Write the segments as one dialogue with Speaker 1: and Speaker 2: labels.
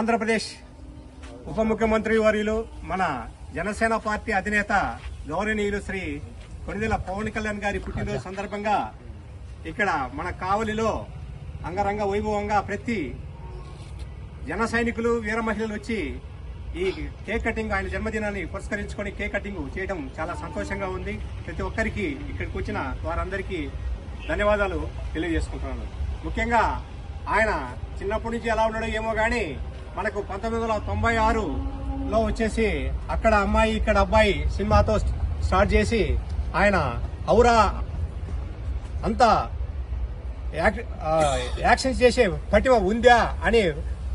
Speaker 1: ఆంధ్రప్రదేశ్ ఉప ముఖ్యమంత్రి వర్యులు మన జనసేన పార్టీ అధినేత గౌరవనీయులు శ్రీ కొనిదెల పవన్ కళ్యాణ్ గారి పుట్టినరోజు సందర్భంగా ఇక్కడ మన కావలిలో అంగరంగ వైభవంగా ప్రతి జన సైనికులు వీర మహిళలు వచ్చి ఈ కేక్ కటింగ్ ఆయన జన్మదినాన్ని పురస్కరించుకొని కేక్ కటింగ్ చేయడం చాలా సంతోషంగా ఉంది. ప్రతి ఒక్కరికి ఇక్కడికి వచ్చిన వారందరికీ ధన్యవాదాలు తెలియజేసుకుంటున్నాను. ముఖ్యంగా ఆయన చిన్నప్పటి నుంచి ఎలా ఉన్నాడో ఏమో కానీ మనకు పంతొమ్మిది వందల తొంభై ఆరులో వచ్చేసి అక్కడ అమ్మాయి ఇక్కడ అబ్బాయి సినిమాతో స్టార్ట్ చేసి ఆయన ఔరా అంతా యాక్- చేసే పటిమ ఉందా అని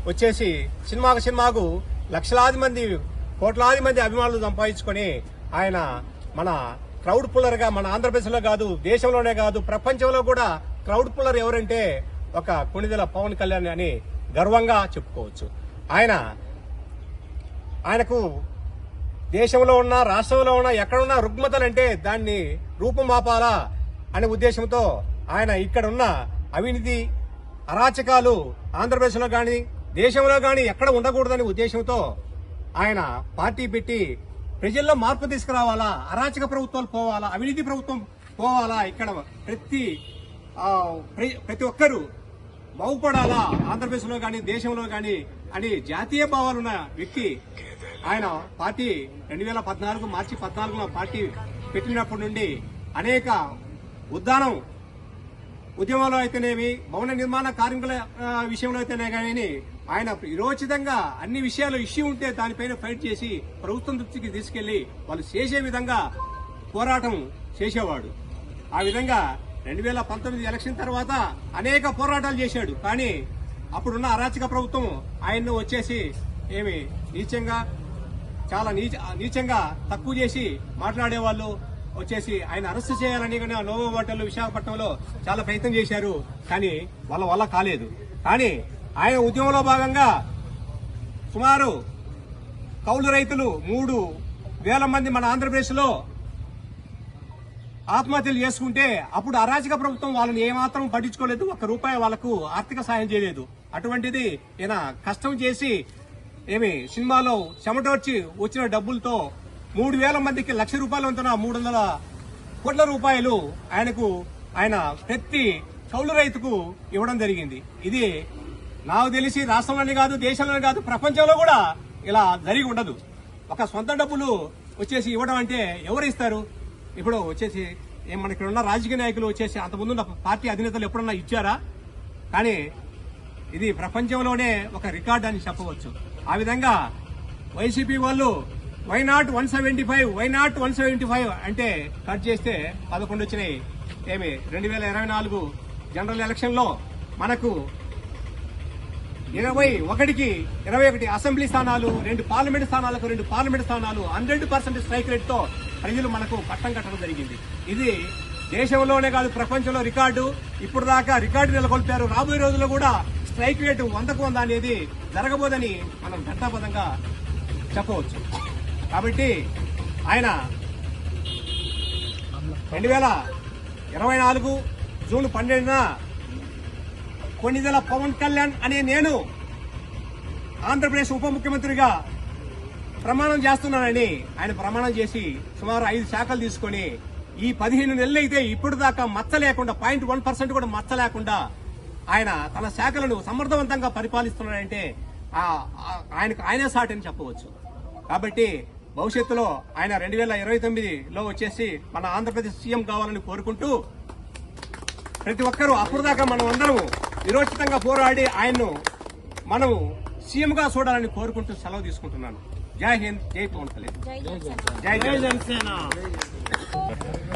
Speaker 1: వచ్చేసి సినిమాకు సినిమాకు లక్షలాది మంది కోట్లాది మంది అభిమానులు సంపాదించుకొని ఆయన మన క్రౌడ్ పుల్లర్గా మన ఆంధ్రప్రదేశ్లో కాదు దేశంలోనే కాదు ప్రపంచంలో కూడా క్రౌడ్ పుల్లర్ ఎవరంటే ఒక కొణిదెల పవన్ కళ్యాణ్ అని గర్వంగా చెప్పుకోవచ్చు. ఆయన ఆయనకు దేశంలో ఉన్న రాష్ట్రంలో ఉన్న ఎక్కడున్న రుగ్మతలంటే దాన్ని రూపుమాపాలా అనే ఉద్దేశంతో ఆయన ఇక్కడ ఉన్న అవినీతి అరాచకాలు ఆంధ్రప్రదేశ్లో కానీ దేశంలో కానీ ఎక్కడ ఉండకూడదనే ఉద్దేశంతో ఆయన పార్టీ పెట్టి ప్రజల్లో మార్పు తీసుకురావాలా అరాచక ప్రభుత్వాలు పోవాలా అవినీతి ప్రభుత్వం పోవాలా ఇక్కడ ప్రతి ప్ర- ప్రతి ఒక్కరూ బాగుపడాలా ఆంధ్రప్రదేశ్లో కానీ దేశంలో కానీ అని జాతీయ భావాలున్న వ్యక్తి ఆయన పార్టీ రెండు వేల పద్నాలుగు మార్చి పద్నాలుగున పార్టీ పెట్టినప్పటి నుండి అనేక ఉద్దానం ఉద్యమాలు అయితేనేమి భవన నిర్మాణ కార్మికుల విషయంలో అయితేనే కానీ ఆయన విరోచితంగా అన్ని విషయాలు ఇష్యూ ఉంటే దానిపైన ఫైట్ చేసి ప్రభుత్వం దృష్టికి తీసుకెళ్ళి వాళ్ళు చేసే విధంగా పోరాటం చేసేవాడు. ఆ విధంగా రెండు వేల పంతొమ్మిది ఎలక్షన్ తర్వాత అనేక పోరాటాలు చేశాడు. కానీ అప్పుడున్న అరాచక ప్రభుత్వం ఆయన్ను వచ్చేసి ఏమి నీచంగా చాలా నీచ నీచంగా తక్కువ చేసి మాట్లాడేవాళ్ళు వచ్చేసి ఆయన అరెస్ట్ చేయాలని కానీ నోవో హోటల్ విశాఖపట్నంలో చాలా ప్రయత్నం చేశారు. కానీ వాళ్ళ వల్ల కాలేదు. కానీ ఆయన ఉద్యమంలో భాగంగా సుమారు కౌలు రైతులు మూడు వేల మంది మన ఆంధ్రప్రదేశ్లో ఆత్మహత్యలు చేసుకుంటే అప్పుడు అరాజక ప్రభుత్వం వాళ్ళని ఏమాత్రం పట్టించుకోలేదు. ఒక రూపాయి వాళ్ళకు ఆర్థిక సాయం చేయలేదు. అటువంటిది ఈయన కష్టం చేసి ఏమి సినిమాలో చెమటోర్చి వచ్చిన డబ్బులతో మూడు వేల మందికి లక్ష రూపాయలు వంతున మూడు వందల కోట్ల రూపాయలు ఆయనకు ఆయన ప్రతి కౌలు రైతుకు ఇవ్వడం జరిగింది. ఇది నాకు తెలిసి రాష్ట్రంలోనే కాదు దేశంలోనే కాదు ప్రపంచంలో కూడా ఇలా జరిగి ఉండదు. ఒక సొంత డబ్బులు వచ్చేసి ఇవ్వడం అంటే ఎవరు ఇస్తారు? ఇప్పుడు వచ్చేసి మన ఇక్కడ ఉన్న రాజకీయ నాయకులు వచ్చేసి అంతకుముందు పార్టీ అధినేతలు ఎప్పుడన్నా ఇచ్చారా? కానీ ఇది ప్రపంచంలోనే ఒక రికార్డ్ అని చెప్పవచ్చు. ఆ విధంగా వైసీపీ వాళ్ళు why not one seventy five why not one seventy five అంటే కట్ చేస్తే పదకొండు వచ్చినాయి. ఏమి? రెండు వేల ఇరవై నాలుగు జనరల్ ఎలక్షన్లో మనకు ఇరవై ఒకటికి ఇరవై ఒకటి అసెంబ్లీ స్థానాలు రెండు పార్లమెంట్ స్థానాలకు రెండు పార్లమెంట్ స్థానాలు హండ్రెడ్ పర్సెంట్ స్ట్రైక్ రేట్తో ప్రజలు మనకు పట్టం కట్టడం జరిగింది. ఇది దేశంలోనే కాదు ప్రపంచంలో రికార్డు. ఇప్పుడు దాకా రికార్డు నెలకొల్పారు. రాబోయే రోజుల్లో కూడా స్ట్రైక్ రేటు వందకు వంద అనేది జరగబోదని మనం ఘంటాపదంగా చెప్పవచ్చు. కాబట్టి ఆయన రెండు వేల ఇరవై నాలుగు జూన్ పన్నెండున కొన్నిదల పవన్ కళ్యాణ్ అనే నేను ఆంధ్రప్రదేశ్ ఉప ముఖ్యమంత్రిగా ప్రమాణం చేస్తున్నానని ఆయన ప్రమాణం చేసి సుమారు ఐదు శాఖలు తీసుకొని ఈ పదిహేను నెలలు అయితే ఇప్పుడు దాకా మచ్చ లేకుండా పాయింట్ వన్ పర్సెంట్ కూడా మచ్చ లేకుండా ఆయన తన శాఖలను సమర్థవంతంగా పరిపాలిస్తున్నాడంటే ఆయనకు ఆయనే సాటి అని చెప్పవచ్చు. కాబట్టి భవిష్యత్తులో ఆయన రెండు వేల ఇరవై తొమ్మిదిలో వచ్చేసి మన ఆంధ్రప్రదేశ్ సీఎం కావాలని కోరుకుంటూ ప్రతి ఒక్కరూ అప్పుడు దాకా మనం అందరం నిరోచితంగా పోరాడి ఆయన్ను మనం సీఎంగా చూడాలని కోరుకుంటూ సెలవు తీసుకుంటున్నాను. जय हिंद जय कौनखले जय जय Janasena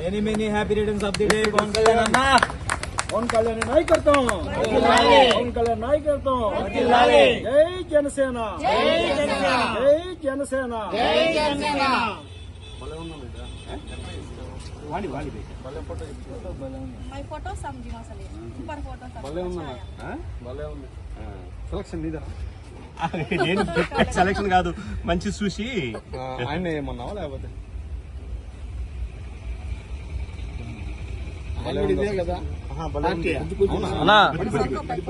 Speaker 2: many many happy returns of the day कौन कल्याण अन्ना कौन
Speaker 3: कल्याण नहीं करता? हूँ अखिल लाले कौन कल्याण नहीं करता?
Speaker 1: हूँ अखिल
Speaker 4: लाले जय
Speaker 3: जनसेना जय
Speaker 4: जनसेना
Speaker 3: जय जनसेना जय
Speaker 4: जनसेना
Speaker 5: बोले उन बेटा।
Speaker 1: वाली वाली बेटा।
Speaker 5: बोले फ़ोटो बोले तो
Speaker 4: मैं फ़ोटो समझी ना सले ऊपर फ़ोटो
Speaker 5: भले उन्ना अच्छा भले उन्ना सेलेक्शन हाँ। नहीं था।
Speaker 1: నేను సెలక్షన్ కాదు. మంచి చూసి
Speaker 5: ఆయన ఏమన్నావా లేకపోతే? అన్నా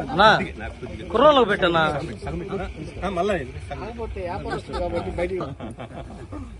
Speaker 5: అన్నా కుర్రోళ్ళకి పెట్టన్నా
Speaker 6: మళ్ళీ
Speaker 1: కాబట్టి బయటికి